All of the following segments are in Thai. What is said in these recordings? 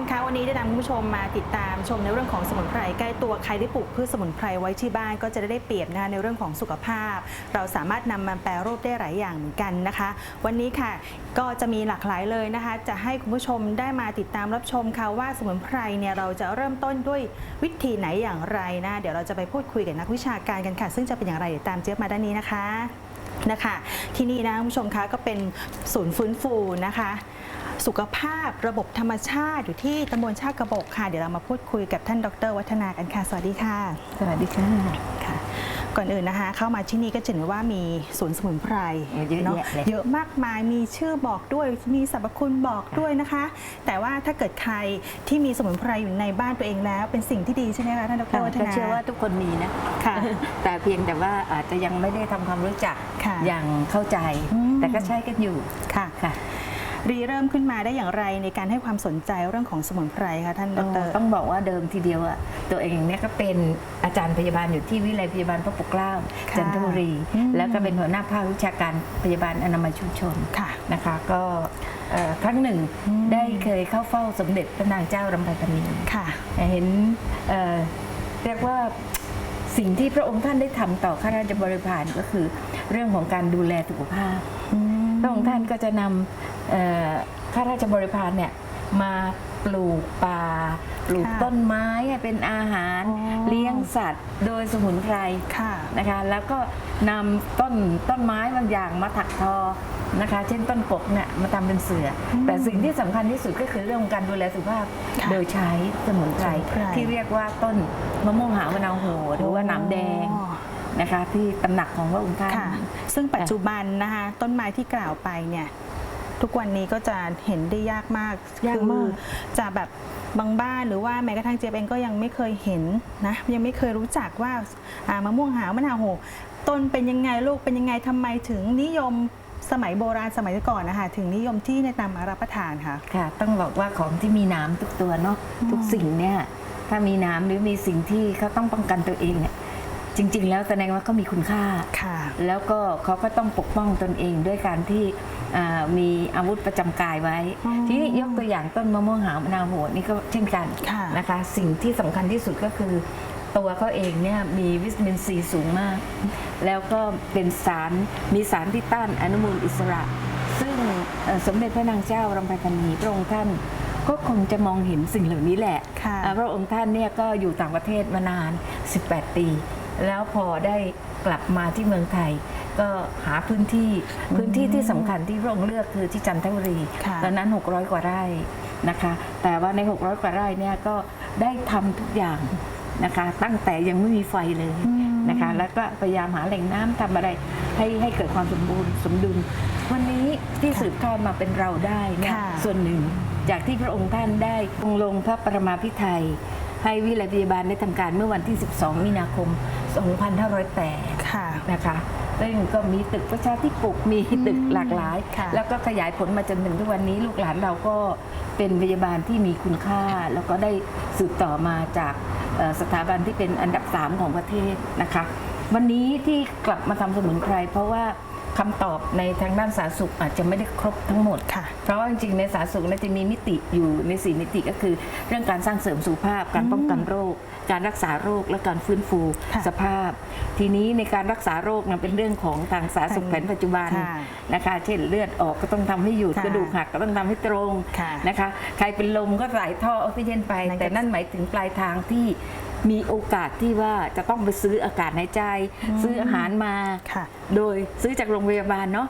ค่ะคุณผู้ชมคะวันนี้ได้นำคุณผู้ชมมาติดตามชมในเรื่องของสมุนไพรใกล้ตัวใครได้ปลูกพืชสมุนไพรไว้ที่บ้านก็จะได้เปรียบนะคะในเรื่องของสุขภาพ เราสามารถนำมาแปรรูปได้หลายอย่างเหมือนกันนะคะ วันนี้ค่ะก็จะมีหลากหลายเลยนะคะ จะให้คุณผู้ชมได้มาติดตามรับชมค่ะว่าสมุนไพรเนี่ยเราจะเริ่มต้นด้วยวิธีไหนอย่างไรนะเดี๋ยวเราจะไปพูดคุยกับนักวิชาการกันค่ะ ซึ่งจะเป็นอย่างไรเดี๋ยวตามเจี๊ยบมาด้านนี้นะคะนะคะ ที่นี่นะคุณผู้ชมคะก็เป็นศูนย์ฟื้นฟูนะคะ สุขภาพระบบธรรมชาติอยู่ที่ตำบลชาติกระบอกค่ะ เดี๋ยวเรามาพูดคุยกับท่านดร วัฒนากันค่ะ สวัสดีค่ะ สวัสดีค่ะค่ะ ก่อนอื่นนะคะ เข้ามาที่นี่ก็จะเห็นว่ามีศูนย์สมุนไพรเยอะแยะเนาะเลยเยอะมากมายมีชื่อบอกด้วยมีสรรพคุณบอกด้วยนะคะ แต่ว่าถ้าเกิดใครที่มีสมุนไพรอยู่ในบ้านตัวเองแล้ว เป็นสิ่งที่ดีใช่ไหมคะท่านดรวัฒก็นาเชื่อว่าทุกคนมีนะค่ะ แต่เพียงแต่ว่าอาจจะยังไม่ได้ทำความรู้จักค่ะอย่างเข้าใจอืมแต่ก็ใช้กันอยู่ค่ะค่ะ รีเริ่มขึ้นมาได้อย่างไรในการให้ความสนใจเรื่องของสมุนไพรคะท่านดรต้องบอกว่าเดิมทีเดียวอะตัวเองเนี่ยก็เป็นอาจารย์พยาบาลอยู่ที่วิเลยพยาบาลพระปกเกล้าค่ะจันทบุรีอืมแล้วก็เป็นหัวหน้าภาควิชาการพยาบาลอนามัยชุมชนค่ะนะคะก็เอ่อครั้งหนึ่งอืมได้เคยเข้าเฝ้าสมเด็จพระนางเจ้ารำไพพรรณีค่ะเห็นเอ่อเรียกว่าสิ่งที่พระองค์ท่านได้ทำต่อข้าราชบริพารก็คือ เรื่องของการดูแลสุขภาพพระองค์ท่านก็จะนำเอ่อ ข้าราชบริพารเนี่ยมาปลูกป่าปลูกค่ะต้นไม้ให้เป็นอาหารอ๋อเลี้ยงสัตว์ โดยสมุนไพรค่ะนะคะ แล้วก็นำต้นต้นไม้บางอย่างมาถักทอนะคะ เช่นต้นกกเนี่ยมาทำเป็นเสืออมแต่สิ่งที่สำคัญที่สุดก็คือเรื่องของการดูแลสุขภาพค่ะโดยใช้สมุนไพรสมุนไพรที่เรียกว่าต้นมะม่วงหาวมะนาวโหหรือว่าหนามแดงอ๋อนะคะที่ตำหนักของพระองค์ท่านค่ะซึ่งปัจจุบันนะคะต้นไม้ที่กล่าวไปเนี่ย ทุกวันนี้ก็จะเห็นได้ยากมากยากมากคือจะแบบบางบ้านหรือว่าแม้กระทั่งเจี๊ยบเองก็ยังไม่เคยเห็นนะยังไม่เคยรู้จักว่าอ่ามะม่วงหาวมะนาวโหต้นเป็นยังไงลูกเป็นยังไงทำไมถึงนิยมสมัยโบราณสมัยก่อนนะคะถึงนิยมที่ในนำมารับประทานค่ะ ค่ะ ต้องบอกว่าของที่มีน้ำทุกตัวเนาะอืมทุกสิ่งเนี่ย ถ้ามีน้ำหรือมีสิ่งที่เขาต้องป้องกันตัวเองเนี่ยจริง ๆ แล้วแสดงว่าเขามีคุณค่า ค่ะ แล้วก็เขาก็ต้องปกป้องตนเองด้วยการที่ อ่ามีอาวุธประจำกายไว้อ๋อทีนี้ยกตัวอย่างต้นมะม่วงหาวมะนาวโหดนี่ก็เช่นกันค่ะนะคะ สิ่งที่สำคัญที่สุดก็คือ ตัวเขาเองเนี่ยมีวิตามินซีสูงมาก แล้วก็เป็นสารมีสารที่ต้านอนุมูลอิสระ ซึ่งเอ่อสมเด็จพระนางเจ้ารำไพพรรณีพระองค์ท่านก็คงจะมองเห็นสิ่งเหล่านี้แหละค่ะ อ่า พระองค์ท่านเนี่ยก็อยู่ต่างประเทศมานาน 18 ปี แล้วพอได้กลับมาที่เมืองไทย ก็หาพื้นที่พื้นที่ที่สำคัญที่พระองค์เลือกคือที่จันทบุรีค่ะตอนนั้น 600 กว่าไร่นะคะ แต่ว่าใน 600 กว่าไร่เนี่ยก็ได้ทำทุกอย่างนะคะ ตั้งแต่ยังไม่มีไฟเลยนะคะ แล้วก็พยายามหาแหล่งน้ำทำอะไรให้ให้เกิดความสมบูรณ์สมดุล วันนี้ที่สืบทอดมาเป็นเราได้เนี่ยค่ะ ส่วนหนึ่งจากที่พระองค์ท่านได้ทรงลงพระประมาพิไทยให้วิไลพยาบาลได้ทำการเมื่อวันที่ 12 มีนาคม 2508 ค่ะ นะคะ ซึ่งก็มีตึกประชาธิปกมีตึกหลากหลายค่ะแล้วก็ขยายผลมาจนถึงทุกวันนี้ ลูกหลานเราก็เป็นพยาบาลที่มีคุณค่า แล้วก็ได้สืบต่อมาจากเอ่อสถาบันที่เป็นอันดับ 3 ของประเทศนะคะ วันนี้ที่กลับมาทำสมุนไพรเพราะว่า คำตอบในทางด้านสาธารณสุขอาจจะไม่ได้ครบทั้งหมดค่ะ เพราะว่าจริงๆในสาธารณสุขเนยจะมีมิติอยู่ในสี่มิติก็คือ เรื่องการสร้างเสริมสุขภาพ การป้องกันโรค การรักษาโรคและการฟื้นฟูค่ะสภาพ ทีนี้ในการรักษาโรคนั้นเป็นเรื่องของทางสาธารณสุขแผนปัจจุบันค่ะนะคะ เช่นเลือดออกก็ต้องทำให้หยุดค่ะกระดูกหักก็ต้องทำให้ตรงค่ะนะคะ ใครเป็นลมก็ใส่ท่อออกซิเจนไปนั่นก็แต่นั่นหมายถึงปลายทางที่ มีโอกาสที่ว่าจะต้องไปซื้ออากาศหายใจ ซื้ออาหารมา ค่ะ โดยซื้อจากโรงพยาบาลเนาะ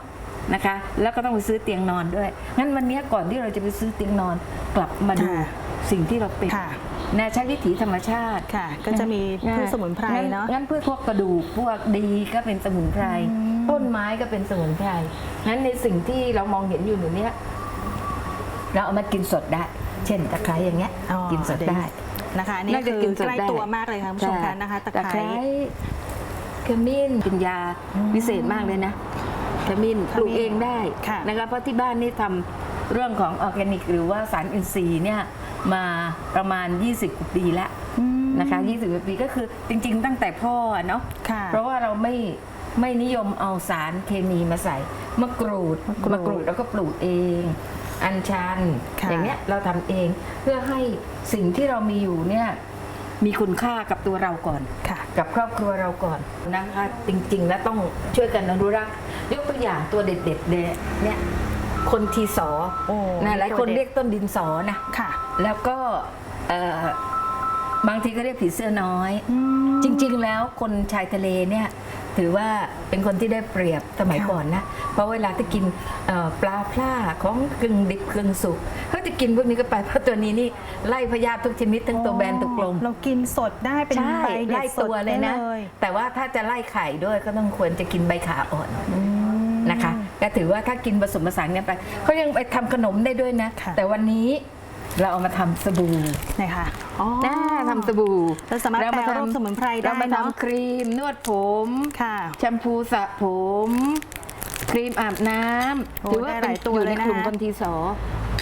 นะคะ แล้วก็ต้องไปซื้อเตียงนอนด้วย งั้นวันนี้ก่อนที่เราจะไปซื้อเตียงนอนกลับมาดูค่ะสิ่งที่เราเป็นค่ะ นะใช้วิถีธรรมชาติ ค่ะ ก็จะมีพืชสมุนไพรงั้เนาะงั้นพืชพวกกระดูกพวกดีก็เป็นสมุนไพร อืม ต้นไม้ก็เป็นสมุนไพรงั้นในสิ่งที่เรามองเห็นอยู่อยู่เนี้ยเราเอามากินสดได้ เช่นตะไคร้อย่างเงี้ยอ๋อกินสดได้ นะคะอันนี่น่าจะคืกิอนสดใกล้ได้ตัวมากเลยค่ะคุณผู้ชมคะนะคะตะไคร้ ขมิ้นเป็นยาอืมพิเศษมากเลยนะขมิ้นขมิ้นปลูกเองได้ค่ะนะคะเพราะที่บ้านนี่ทำเรื่องของออร์แกนิก หรือว่าสารอินทรีย์เนี่ยมาประมาณ 20กว่าปีแล้วอืม นะคะ20กว่าปีก็คือจริง ๆ ตั้งแต่พ่ออะเนาะ ค่ะ เพราะว่าเราไม่ไม่นิยมเอาสารเคมีมาใส่มะกรูดมะกรูดแล้วก็ปลูกเอง อัญชัน ค่ะ อย่างเงี้ยเราทำเองเพื่อให้สิ่งที่เรามีอยู่เนี่ยมีคุณค่ากับตัวเราก่อน ค่ะ กับครอบครัวเราก่อนนะคะจริงๆ แล้วต้องช่วยกันอนุรักษ์ยกตัวอย่างตัวเด็ดๆเนี่ยเนี่ยคนทีสอโอ้นะหลายคนตัวเด็ด เรียกต้นดินสอนะ ค่ะแล้วก็เอ่อบางทีก็เรียกผีเสื้อน้อย อืม จริงๆ แล้วคนชายทะเลเนี่ย ถือว่าเป็นคนที่ได้เปรียบสมัยค่ะก่อนนะเพราะเวลาที่กินเอ่อปลาพล่าของกึ่งดิบกึ่งสุกเขาจะกินพวกนี้ก็ไปเพราะตัวนี้นี่ไล่พยาธิทุกชนิดทั้งตัวแบนตัวกลม เรากินสดได้เป็นใช่ใบเด็ไล่ดสดตัวเลยนะได้เลยแต่ว่าถ้าจะไล่ไข่ด้วยก็ต้องควรจะกินใบขาอ่อนอืมนะคะก็ถือว่าถ้ากินผสมผสานกันไปเขายังไปทำขนมได้ด้วยนะค่ะแต่วันนี้ เราเอามาทำสบู่ไหนคะอ๋อน่าทำสบู่เราสามารถแปรรูปสมุนไพรได้เรามาเนอะทำครีมนวดผม ค่ะ แชมพูสระผม ครีมอาบน้โอ้ำถืว่าได้หเป็ลานยตัวอยู่เลในยนะคะกลุ่มคนทีสอ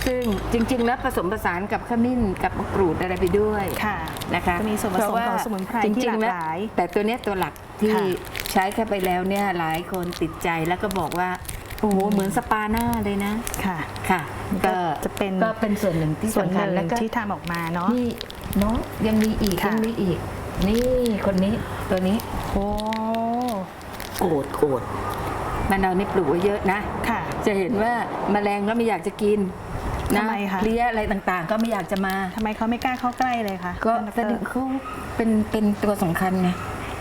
ซึ่งจริง ๆ แล้วผสมผสานกับขมิ้นกับมะกรูดอะไรไปด้วยค่ะ นะคะก็มีส่วนผสมเพราะว่าของสมุนไพรจที่ริหงลากๆแล้วหลายแต่ตัวเนี้ยตัวหลักที่ค่ะ ใช้เข้าไปแล้วเนี่ยหลายคนติดใจแล้วก็บอกว่า โอ้โหเหมือนสปาหน้าเลยนะค่ะค่ะ ก็จะเป็นก็เป็นส่วนหนึ่งที่ส่วนสำหคัญนึ่งแล้วก็ที่ทำออกมาเนาะ นี่เนาะยังมีอีกค่ะ ยังมีอีก นี่คนนี้ตัวนี้ โอ้โกรธโกรธมะนาวนี่ปลูกไว้เยอะนะ ค่ะ จะเห็นว่าแมลงก็ไม่อยากจะกินนะทำไมคะเลี้ยอะไรต่างๆ ก็ไม่อยากจะมา ทำไมเขาไม่กล้าเข้าใกล้เลยคะก็ท่านดแสดรงเขาเป็นเป็นตัวสำคัญไง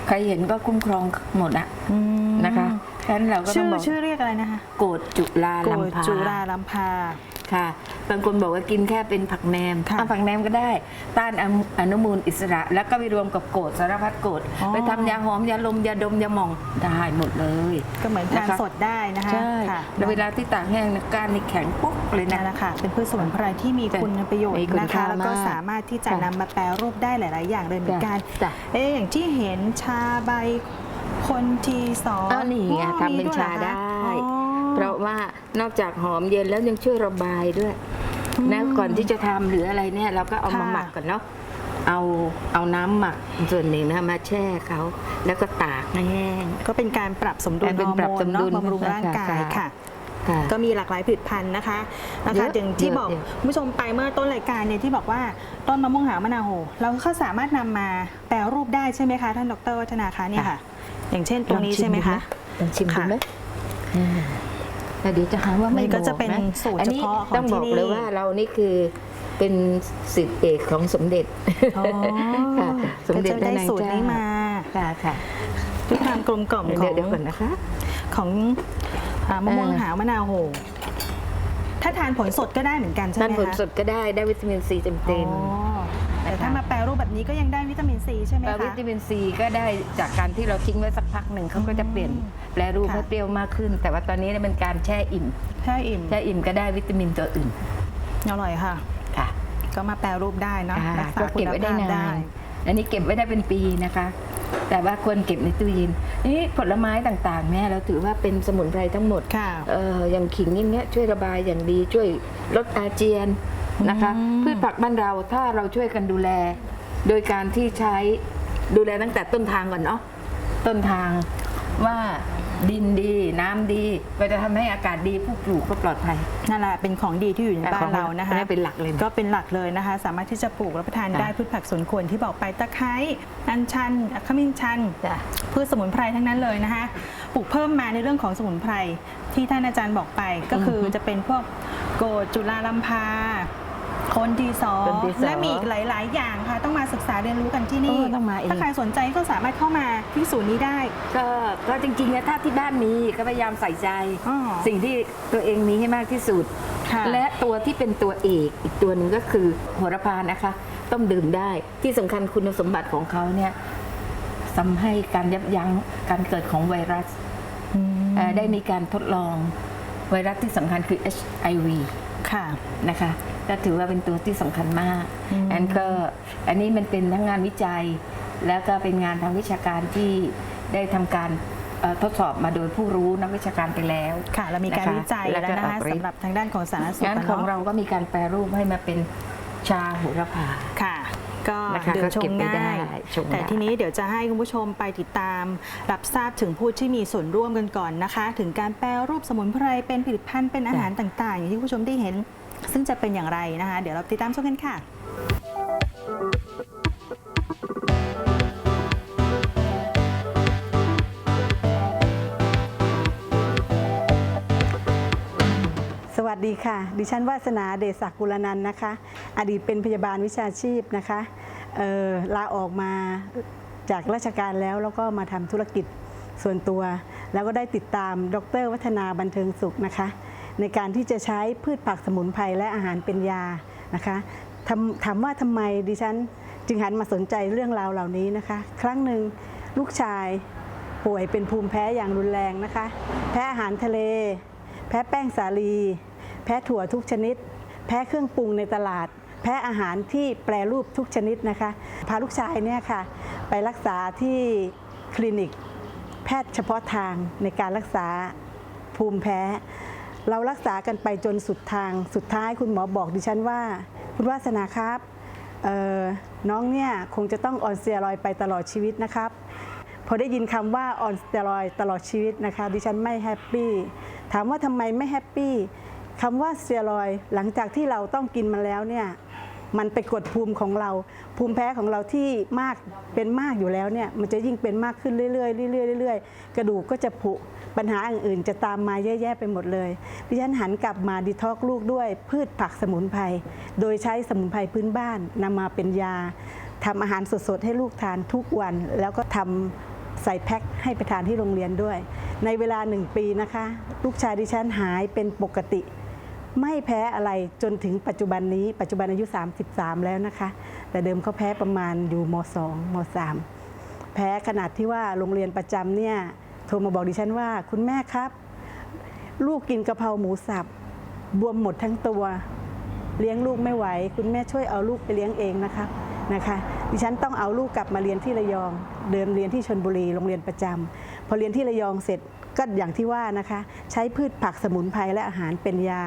ใครเห็นก็คุ้มครองหมดอะอืมนะคะ ฉะนั้นเราก็ต้ชื่องอบอกชื่อเรียกอะไรนะคะโกรธจุลาโกลำพาจุราลัมพา ค่ะ บางคนบอกว่ากินแค่เป็นผักแหนมค่ะเอาผักแหนมก็ได้ ต้านอนุอนุมูลอิสระ แล้วก็ไปรวมกับโกรธสารพัดโกรธอ๋อ ไปทำยาหอมยาลมยาดมยาหม่องได้หมดเลย ก็เหมือนทานนะคะ สดได้นะคะใช่ค่ะแล้วเวลาที่ตากแห้งเนี่ยก้านนี่แข็งปุ๊บเลยนั่นะนแหละค่ะเป็นพืชสมุนไพรที่มีเป็นคุณประโยชน์มีคุณนะคะ ค่าแล้วก็มากสามารถที่จะค่ะนำมาแปรรูปได้หลาย ๆ อย่างเลยเหมือนกัน จ้ะ เอ๊ะอย่างที่เห็นชาใบ คนทีสองอ้าวนี่ไงอ๋อทำเป็นมีวยชาหรอคะได้อ๋อเพราะว่านอกจากหอมเย็นแล้วยังช่วยระบายด้วยนะก่อนที่จะทำหรืออะไรเนี่ยเราก็เอามาค่ะหมักก่อนเนาะเอาเอาน้ำหมักส่วนหนึ่งนะมาแช่เขาแล้วก็ตากให้แห้งก็เป็นการปรับสมดุลเป็นฮอร์ปรับโมสนมเนาะดุลบำรุงร่างกายค่ะค่ะค่ะก็มีหลากหลายผลิตภัณฑ์นะคะนะเยคะอะอย่างที่เยอะบอกเยอะคุณผู้ชมไปเมื่อต้นรายการเนี่ยที่บอกว่าต้นมะม่วงหาวมะนาวโหเราก็สามารถนำมาแปรรูปได้ใช่ไหมคะ ท่านดรวัฒนาคะเนี่ยค่ะ อย่างเช่นตรงนี้ใช่ไหมคะลองชิมดูค่ะไหมอ่าแต่เดี๋ยวจะหาว่าไม่มันก็จะเป็นบอกสูตรอันนี้เฉพาะของต้องบอกที่นี่เลยว่าเรานี่คือเป็นสิทธิเอกของสมเด็จอ๋อค่ะสมเด็จก็จะได้พระนางสูตรนี้เจ้ามาค่ะค่ะด้วยความกลมกล่อมขเดี๋อยงวเดี๋ยวก่อนนะคะ ของอ่ามะม่วงเออหาวมะนาวโหถ้าทานผลสดก็ได้เหมือนกันใช่ไหมทานคะผลสดก็ได้ได้วิตามินซีเต็มอ๋เต็มอแต่ถ้ามาแปรรูป แบบนี้ก็ยังได้วิตามินซีใช่ไหมแต่คะวิตามินซีก็ได้จากการที่เราทิ้งไว้สักพักหนึ่งเขาก็จะเปลี่ยนแปรรูปค่ะให้เปรี้ยวมากขึ้น แต่ว่าตอนนี้เนี่ยเป็นการแช่อิ่มใช่อิ่มแช่อิ่มก็ได้วิตามินตัวอื่นอร่อยค่ะค่ะ ก็มาแปรรูปได้เนอะอ่ารักษาก็คุเก็บณไว้ได้ภาพนานอันนี้เก็บไว้ได้เป็นปีนะคะ แต่ว่าควรเก็บในตู้เย็นนี่ผลไม้ต่างๆเนี่ยเราถือว่าเป็นสมุนไพรทั้งหมดค่ะเอ่ออย่างขิงอย่างเงี้ยช่วยระบายอย่างดีช่วยลดอาเจียนนะคะอืมพืชผักบ้านเราถ้าเราช่วยกันดูแล โดยการที่ใช้ดูแลตั้งแต่ต้นทางก่อนเนาะต้นทางว่าดินดีน้ำดีก็จะทำให้อากาศดีผู้ปลูกก็ปลอดภัย นั่นแหละเป็นของดีที่อยู่ในบ้านเรานะคะอันนี้เป็นหลักเลยนะก็เป็นหลักเลยนะคะ สามารถที่จะปลูกรับประทานค่ะได้พืชผักสวนครัวที่บอกไปตะไคร้อัญชันขมิ้นชัน จ้ะ พืชสมุนไพรทั้งนั้นเลยนะคะ ปลูกเพิ่มมาในเรื่องของสมุนไพรที่ท่านอาจารย์บอกไปก็คือจะเป็นพวกโกดจุลาลัมพา คนดีสอคนดีสอและมีอีกหลาย ๆ อย่างค่ะ ต้องมาศึกษาเรียนรู้กันที่นี่ เออต้องมาเองถ้าใครสนใจก็สามารถเข้ามาที่ศูนย์นี้ได้ ก็ก็จริงๆนะถ้าที่บ้านมีก็พยายามใส่ใจ อ๋อสิ่งที่ตัวเองมีให้มากที่สุด ค่ะและตัวที่เป็นตัวเอกอีกตัวหนึ่งก็คือโหระพานะคะ ต้องดื่มได้ที่สำคัญคุณสมบัติของเขาเนี่ยทำให้การยับยั้งการเกิดของไวรัสอืมเอ่อได้มีการทดลองไวรัสที่สำคัญคือ HIV ค่ะ นะคะ ก็ถือว่าเป็นตัวที่สำคัญมากอืมอันก็อันนี้มันเป็นทั้งงานวิจัย แล้วก็เป็นงานทางวิชาการที่ได้ทำการเอ่อทดสอบมาโดยผู้รู้นักวิชาการไปแล้ว ค่ะเรามีการนะคะวิจัยแล้แล้ววก็นะคะออกฤทธิ์ สำหรับทางด้านของสาธารณสุขงานของะเราก็มีการแปรรูปให้มาเป็นชาโหระพา ค่ะ ก็นะคะดื่มชก็เก็งบไว้ง่ายได้ชงแต่ได้ทีนี้เดี๋ยวจะให้คุณผู้ชมไปติดตาม รับทราบถึงผู้ที่มีส่วนร่วมกันก่อนนะคะ ถึงการแปรรูปสมุนไพรเป็นผลิตภัณฑ์เป็นอาหารต่างๆ อย่างที่คุณผู้ชมได้เห็น ซึ่งจะเป็นอย่างไรนะคะ เดี๋ยวเราติดตามชมกันค่ะสวัสดีค่ะ ดิฉันวาสนาเดชศักดิ์กุลนันนะคะ อดีตเป็นพยาบาลวิชาชีพนะคะออลาออกมาจากราชการแล้วแล้วก็มาทำธุรกิจส่วนตัว แล้วก็ได้ติดตามดร วัฒนาบันเทิงสุขนะคะ ในการที่จะใช้พืชผักสมุนไพรและอาหารเป็นยานะคะถามว่าทำไมดิฉันจึงหันมาสนใจเรื่องราวเหล่านี้นะคะ ครั้งหนึ่งลูกชายป่วยเป็นภูมิแพ้อย่างรุนแรงนะคะ แพ้อาหารทะเล แพ้แป้งสาลี แพ้ถั่วทุกชนิด แพ้เครื่องปรุงในตลาด แพ้อาหารที่แปรรูปทุกชนิดนะคะ พาลูกชายเนี่ยค่ะ ไปรักษาที่คลินิก แพทย์เฉพาะทางในการรักษาภูมิแพ้ เรารักษากันไปจนสุดทางสุดท้ายคุณหมอบอกดิฉันว่า คุณวาสนาครับน้องเนี่ยคงจะต้องออนสเตียรอยไปตลอดชีวิตนะครับพอได้ยินคำว่าออนสเตียรอยตลอดชีวิตนะคะ ดิฉันไม่แฮปปี้ถามว่าทำไมไม่แฮปปี้คำว่าสเตียรอยหลังจากที่เราต้องกินมาแล้วเนี่ยมันไปกดภูมิของเรา ภูมิแพ้ของเราที่มากเป็นมากอยู่แล้วเนี่ยมันจะยิ่งเป็นมากขึ้นเรื่อยๆเรื่อยๆเรื่อยๆกระดูกก็จะผุ ปัญหาอื่นๆ จะตามมาเยอะแยะไปหมดเลยดิฉันหันกลับมาดีท็อกลูกด้วยพืชผักสมุนไพรโดยใช้สมุนไพรพื้นบ้านนำมาเป็นยาทำอาหารสดๆ ให้ลูกทานทุกวัน แล้วก็ทำใส่แพ็คให้ไปทานที่โรงเรียนด้วย ในเวลาหนึ่งปีนะคะ ลูกชายดิฉันหายเป็นปกติ ไม่แพ้อะไรจนถึงปัจจุบันนี้ ปัจจุบันอายุ 33 แล้วนะคะ แต่เดิมเขาแพ้ประมาณอยู่ม 2 ม 3 แพ้ขนาดที่ว่าโรงเรียนประจำเนี่ย โทรมาบอกดิฉันว่า คุณแม่ครับ ลูกกินกะเพราหมูสับบวมหมดทั้งตัว เลี้ยงลูกไม่ไหว คุณแม่ช่วยเอาลูกไปเลี้ยงเองนะครับนะคะ ดิฉันต้องเอาลูกกลับมาเรียนที่ระยอง เดิมเรียนที่ชนบุรีโรงเรียนประจำพอเรียนที่ระยองเสร็จก็อย่างที่ว่านะคะ ใช้พืชผักสมุนไพรและอาหารเป็นยา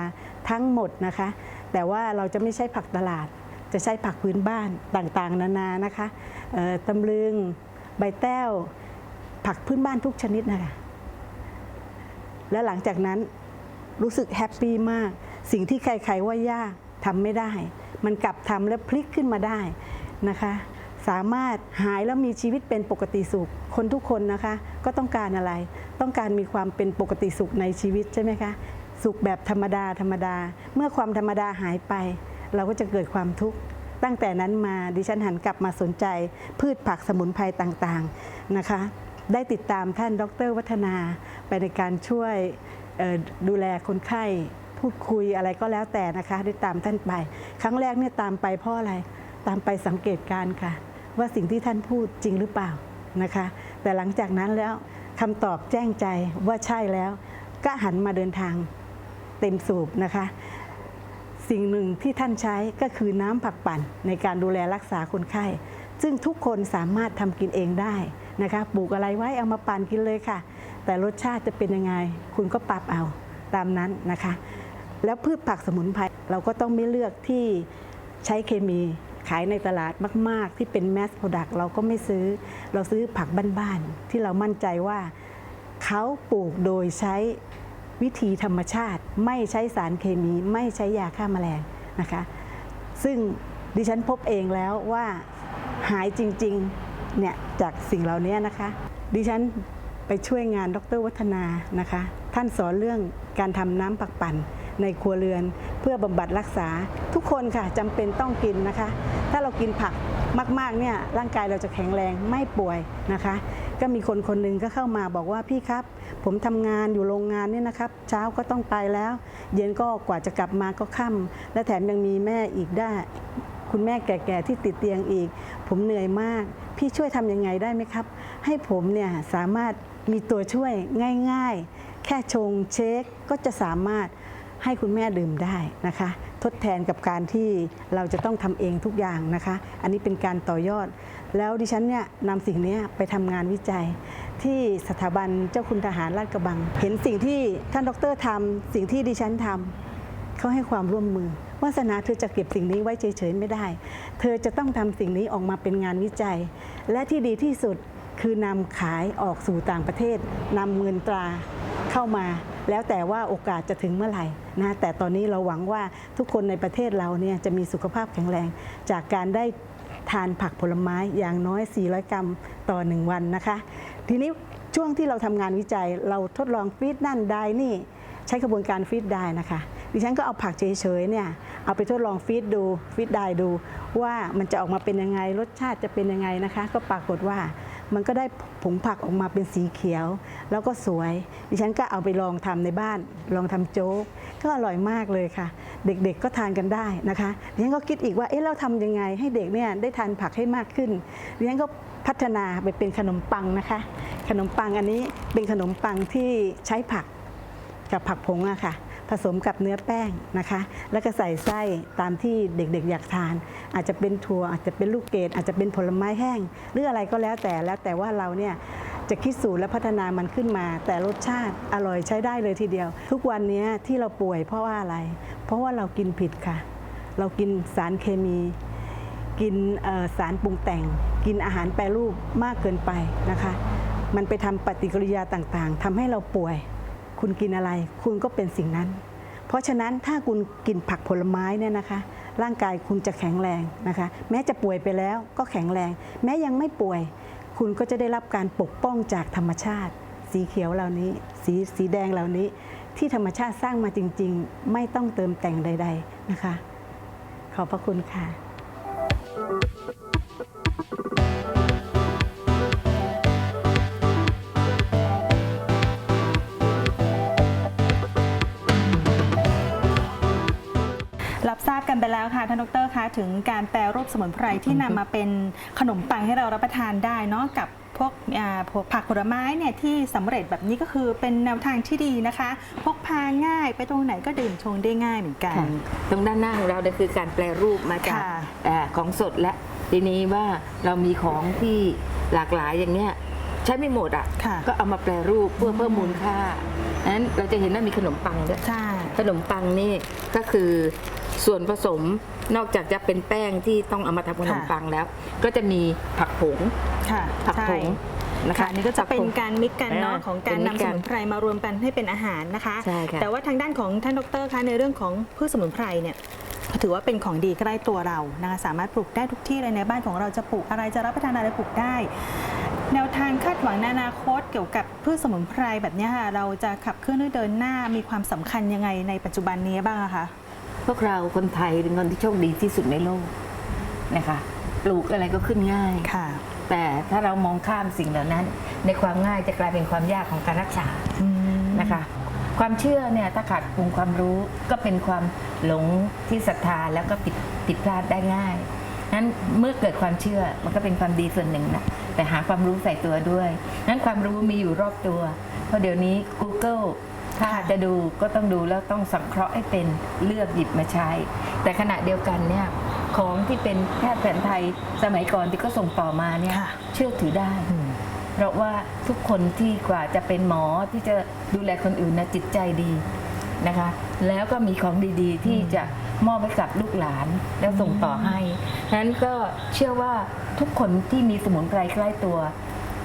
ทั้งหมดนะคะ แต่ว่าเราจะไม่ใช้ผักตลาด จะใช้ผักพื้นบ้านต่างๆ นานานะคะตำลึงใบแต้ว ผักพื้นบ้านทุกชนิดนะคะและหลังจากนั้นรู้สึกแฮปปี้มาก สิ่งที่ใครๆว่ายากทำไม่ได้ มันกลับทำและพลิกขึ้นมาได้นะคะ สามารถหายแล้วมีชีวิตเป็นปกติสุข คนทุกคนนะคะ ก็ต้องการอะไร ต้องการมีความเป็นปกติสุขในชีวิตใช่ไหมคะ สุขแบบธรรมดาธรรมดา เมื่อความธรรมดาหายไป เราก็จะเกิดความทุกข์ตั้งแต่นั้นมาดิฉันหันกลับมาสนใจ พืชผักสมุนไพรต่างๆนะคะ ได้ติดตามท่านดร วัฒนาไปในการช่วยดูแลคนไข้พูดคุยอะไรก็แล้วแต่นะคะ ได้ตามท่านไป ครั้งแรกเนี่ยตามไปเพราะอะไรตามไปสังเกตการค่ะ ว่าสิ่งที่ท่านพูดจริงหรือเปล่านะคะ แต่หลังจากนั้นแล้วคำตอบแจ้งใจว่าใช่แล้ว ก็หันมาเดินทางเต็มสูบนะคะ สิ่งหนึ่งที่ท่านใช้ก็คือน้ำผักปั่นในการดูแลรักษาคนไข้ ซึ่งทุกคนสามารถทำกินเองได้ นะคะปลูกอะไรไว้เอามาปั่นกินเลยค่ะ แต่รสชาติจะเป็นยังไง คุณก็ปรับเอาตามนั้นนะคะ แล้วพืชผักสมุนไพรเราก็ต้องไม่เลือกที่ใช้เคมีขายในตลาดมาก ๆ ที่เป็นแมสโปรดักต์เราก็ไม่ซื้อ เราซื้อผักบ้านๆที่เรามั่นใจว่าเขาปลูกโดยใช้วิธีธรรมชาติ ไม่ใช้สารเคมี ไม่ใช้ยาฆ่าแมลงนะคะ ซึ่งดิฉันพบเองแล้วว่าหายจริง ๆ เนี่ยจากสิ่งเหล่านี้นะคะ ดิฉันไปช่วยงานดรวัฒนานะคะ ท่านสอนเรื่องการทำน้ำปักปั่นในครัวเรือน เพื่อบำบัดรักษาทุกคนค่ะจำเป็นต้องกินนะคะ ถ้าเรากินผักมากๆเนี่ยร่างกายเราจะแข็งแรงไม่ป่วยนะคะ ก็มีคนคนหนึ่งก็เข้ามาบอกว่าพี่ครับ ผมทำงานอยู่โรงงานเนี่ยนะครับ เช้าก็ต้องไปแล้ว เย็นก็กว่าจะกลับมาก็ค่ำและแถมยังมีแม่อีกได้ คุณแม่แก่ๆที่ติดเตียงอีก ผมเหนื่อยมาก พี่ช่วยทำยังไงได้ไหมครับ ให้ผมเนี่ยสามารถมีตัวช่วยง่ายๆ แค่ชงเช็คก็จะสามารถให้คุณแม่ดื่มได้นะคะ ทดแทนกับการที่เราจะต้องทำเองทุกอย่างนะคะ อันนี้เป็นการต่อยอด แล้วดิฉันเนี่ยนำสิ่งนี้ไปทำงานวิจัย ที่สถาบันเจ้าคุณทหารลาดกระบัง เห็นสิ่งที่ท่านดรทำสิ่งที่ดิฉันทำเขาให้ความร่วมมือ วาสนาเธอจะเก็บสิ่งนี้ไว้เฉยๆไม่ได้ เธอจะต้องทำสิ่งนี้ออกมาเป็นงานวิจัย และที่ดีที่สุดคือนำขายออกสู่ต่างประเทศนำเงินตราเข้ามา แล้วแต่ว่าโอกาสจะถึงเมื่อไหร่นะแต่ตอนนี้เราหวังว่าทุกคนในประเทศเราเนี่ยจะมีสุขภาพแข็งแรง จากการได้ทานผักผลไม้อย่างน้อย 400 กรัมต่อ 1 วันนะคะ ทีนี้ช่วงที่เราทำงานวิจัยเราทดลองฟีดนั่นได้นี่ใช้กระบวนการฟีดได้นะคะ ดิฉันก็เอาผักเฉยๆเนี่ยเอาไปทดลองฟีดดูฟีดได้ดู ว่ามันจะออกมาเป็นยังไงรสชาติจะเป็นยังไงนะคะ ก็ปรากฏว่ามันก็ได้ผงผักออกมาเป็นสีเขียว แล้วก็สวย ดิฉันก็เอาไปลองทำในบ้าน ลองทำโจ๊ก ก็อร่อยมากเลยค่ะ เด็กๆก็ทานกันได้นะคะ ดิฉันก็คิดอีกว่า เอ๊ะเราทำยังไงให้เด็กเนี่ยได้ทานผักให้มากขึ้น ดิฉันก็พัฒนาไปเป็นขนมปังนะคะ ขนมปังอันนี้เป็นขนมปังที่ใช้ผักกับผักผงอะค่ะ ผสมกับเนื้อแป้งนะคะ แล้วก็ใส่ไส้ตามที่เด็กๆ อยากทาน อาจจะเป็นถั่วอาจจะเป็นลูกเกดอาจจะเป็นผลไม้แห้ง หรืออะไรก็แล้วแต่แล้วแต่ว่าเราเนี่ยจะคิดสูตรและพัฒนามันขึ้นมา แต่รสชาติอร่อยใช้ได้เลยทีเดียว ทุกวันนี้ที่เราป่วยเพราะว่าอะไร เพราะว่าเรากินผิดค่ะ เรากินสารเคมี กินสารปรุงแต่ง กินอาหารแปรรูปมากเกินไปนะคะ มันไปทำปฏิกิริยาต่างๆทำให้เราป่วย คุณกินอะไร คุณก็เป็นสิ่งนั้น เพราะฉะนั้นถ้าคุณกินผักผลไม้เนี่ยนะคะ ร่างกายคุณจะแข็งแรงนะคะ แม้จะป่วยไปแล้วก็แข็งแรง แม้ยังไม่ป่วย คุณก็จะได้รับการปกป้องจากธรรมชาติ สีเขียวเหล่านี้ สีสีแดงเหล่านี้ ที่ธรรมชาติสร้างมาจริง ๆ ไม่ต้องเติมแต่งใด ๆนะคะ ขอบพระคุณค่ะ รับทราบกันไปแล้วค่ะท่านดรคะถึงการแปรรูปสมุนไพรที่นำมาเป็นขนมปังให้เรารับประทานได้เนาะกับพวกอ่าพวกผักผลไม้เนี่ยที่สำเร็จแบบนี้ก็คือเป็นแนวทางที่ดีนะคะ พกพาง่ายไปตรงไหนก็ดื่มชงได้ง่ายเหมือนกันค่ะตรงด้านหน้าของเราเนี่ยคือการแปลรูปมาจากค่ะเอ่อของสดและทีนี้ว่าเรามีของที่หลากหลายอย่างเนี้ยใช้ไม่หมดอะค่ะก็เอามาแปลรูปเพื่อเพิ่มมูลค่านั้นเราจะเห็นว่ามีขนมปังด้วยใช่ขนมปังนี่ก็คือ ส่วนผสมนอกจากจะเป็นแป้งที่ต้องเอามาทำขนมค่ะปังแล้ว ก็จะมีผักผงค่ะผักผงใช่นะคะค่ะนี่ก็จะเป็นผัผงการมิกกันเนาะอ่าของการเป็นมินำกสกันมุนไพรมารวมกันให้เป็นอาหารนะคะใช่ค่ะแต่ว่าทางด้านของท่านดรคะในเรื่องของพืชสมุนไพรเนี่ยถือว่าเป็นของดีใกล้ตัวเรานะคะสามารถปลูกได้ทุกที่เลยในบ้านของเราจะปลูกอะไรจะรับประทานอะไรปลูกได้ แนวทางคาดหวังในอนาคตเกี่ยวกับพืชสมุนไพรแบบเนี้ยค่ะเราจะขับเคลื่อนด้วยเดินหน้ามีความสำคัญยังไงในปัจจุบันนี้บ้างอะคะ พวกเราคนไทยเป็นคนที่โชคดีที่สุดในโลกนะคะปลูกอะไรก็ขึ้นง่ายค่ะ แต่ถ้าเรามองข้ามสิ่งเหล่านั้น ในความง่ายจะกลายเป็นความยากของการรักษานะคะ ความเชื่อเนี่ยถ้าขาดองค์ความรู้ก็เป็นความหลงที่ศรัทธาแล้วก็ผิดผิดพลาดได้ง่ายนั้นเมื่อเกิดความเชื่อมันก็เป็นความดีส่วนหนึ่งนะแต่หาความรู้ใส่ตัวด้วยนั้นความรู้มีอยู่รอบตัว เพราะเดี๋ยวนี้ Google ถ้าค่ะจะดูก็ต้องดูแล้วต้องสังเคราะห์ให้เป็นเลือกหยิบมาใช้ แต่ขณะเดียวกันเนี่ยของที่เป็นแพทย์แผนไทยสมัยก่อนที่ก็ส่งต่อมาเนี่ยค่ะเชื่อถือได้ เพราะว่าทุกคนที่กว่าจะเป็นหมอที่จะดูแลคนอื่นนะจิตใจดีนะคะ แล้วก็มีของดีๆ ที่จะมอบให้กับลูกหลานแล้วส่งต่อให้ฉะนั้นก็เชื่อว่าทุกคนที่มีสมุนไพรใกล้ตัว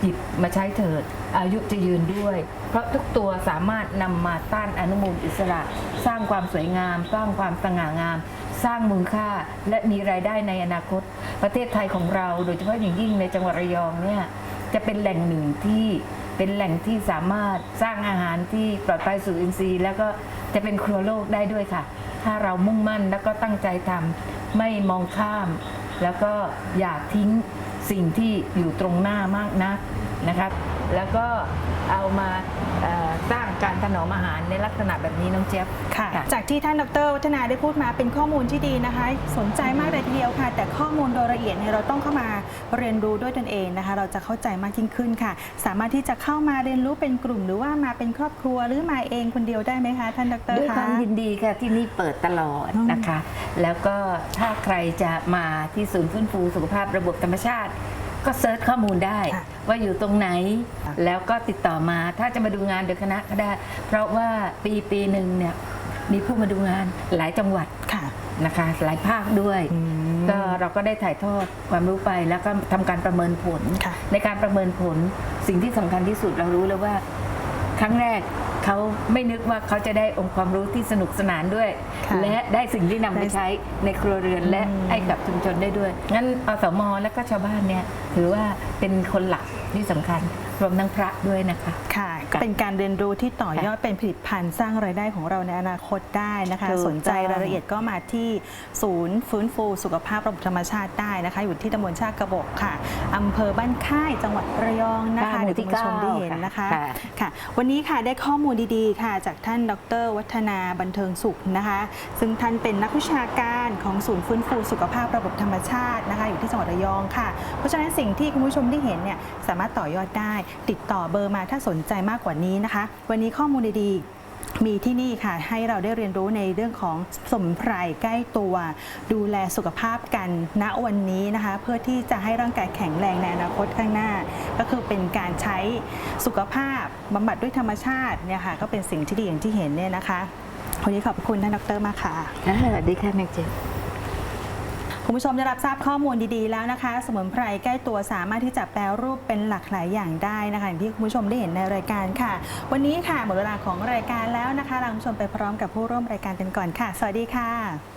หยิบมาใช้เถิด อายุจะยืนด้วย เพราะทุกตัวสามารถนำมาต้านอนุมูลอิสระ สร้างความสวยงาม สร้างความสง่างาม สร้างมูลค่าและมีรายได้ในอนาคต ประเทศไทยของเรา โดยเฉพาะอย่างยิ่งในจังหวัดระยองเนี่ยจะเป็นแหล่งหนึ่งที่เป็นแหล่งที่สามารถสร้างอาหารที่ปลอดภัยสู่อินทรีย์ แล้วก็จะเป็นครัวโลกได้ด้วยค่ะ ถ้าเรามุ่งมั่นแล้วก็ตั้งใจทำไม่มองข้าม แล้วก็อย่าทิ้ง สิ่งที่อยู่ตรงหน้ามากนักนะครับ แล้วก็เอามาเอ่อสร้างการถนอมอาหารในลักษณะแบบนี้น้องเจี๊ยบค่ะค่ะ จากที่ท่านดรวัฒนาได้พูดมาเป็นข้อมูลที่ดีนะคะ สนใจมากเลยทีเดียวค่ะ แต่ข้อมูลโดยละเอียดเนี่ยเราต้องเข้ามาเรียนรู้ด้วยตนเองนะคะ เราจะเข้าใจมากยิ่งขึ้นค่ะ สามารถที่จะเข้ามาเรียนรู้เป็นกลุ่ม หรือว่ามาเป็นครอบครัวหรือมาเองคนเดียวได้ไหมคะท่านดรด้วยคะความยินดีค่ะที่นี่เปิดตลอดอืมนะคะ แล้วก็ถ้าใครจะมาที่ศูนย์ฟื้นฟูสุขภาพระบบธรรมชาติ ก็เซิร์ชข้อมูลได้ค่ะ ว่าอยู่ตรงไหนค่ะแล้วก็ติดต่อมาถ้าจะมาดูงานโดยคณะก็ได้ เพราะว่าปีปีหนึ่งเนี่ยมีผู้มาดูงานหลายจังหวัดค่ะนะคะหลายภาคด้วยอืมก็เราก็ได้ถ่ายทอดความรู้ไปแล้วก็ทำการประเมินผลค่ะในการประเมินผลสิ่งที่สำคัญที่สุดเรารู้แล้วว่า ครั้งแรกเขาไม่นึกว่าเขาจะได้องค์ความรู้ที่สนุกสนานด้วยค่ะและได้สิ่งที่นำไปใช้ในครัวเรือนและอืมให้กับชุมชนได้ด้วย งั้นอสม และก็ชาวบ้านเนี่ยถือว่าเป็นคนหลัก ที่สำคัญ รวมทั้งพระด้วยนะคะ ค่ะ ก็เป็นการเรียนรู้ที่ต่อยอดเป็นผลิตภัณฑ์สร้างรายได้ของเราในอนาคตได้นะคะถูกต้องสนใจรายละเอียดก็มาที่ศูนย์ฟื้นฟูสุขภาพระบบธรรมชาติได้นะคะ อยู่ที่ตำบลชากระบอกค่ะอำเภอบ้านค่ายจังหวัดระยองนะคะหมู่เดี๋ยวที่คุณผู้ชมได้เห็นเก้านะคะค่ะค่ะ วันนี้ค่ะได้ข้อมูลดีๆค่ะ จากท่านดร วัฒนาบันเทิงสุขนะคะ ซึ่งท่านเป็นนักวิชาการของศูนย์ฟื้นฟูสุขภาพระบบธรรมชาตินะคะ อยู่ที่จังหวัดระยองค่ะ เพราะฉะนั้นสิ่งที่คุณผู้ชมได้เห็นเนี่ยสามารถต่อยอดได้ติดต่อเบอร์มาถ้าสนใจมากกว่านี้นะคะ วันนี้ข้อมูลดีๆมีที่นี่ค่ะ ให้เราได้เรียนรู้ในเรื่องของสมุนไพรใกล้ตัว ดูแลสุขภาพกันณวันนี้นะคะ เพื่อที่จะให้ร่างกายแข็งแรงในอนาคตข้างหน้า ก็คือเป็นการใช้สุขภาพบำบัดด้วยธรรมชาติเนี่ยค่ะก็เป็นสิ่งที่ดีอย่างที่เห็นเนี่ยนะคะวันนี้ขอบคุณท่านดรมากค่ะสวัสดีค่ะแม่เจ คุณผู้ชมได้รับทราบข้อมูลดีๆแล้วนะคะ สมุนไพรใกล้ตัวสามารถที่จะแปลรูปเป็นหลากหลายอย่างได้นะคะอย่างที่คุณผู้ชมได้เห็นในรายการค่ะ วันนี้ค่ะหมดเวลาของรายการแล้วนะคะเราคุณผู้ชมไปพร้อมกับผู้ร่วมรายการกันก่อนค่ะ สวัสดีค่ะ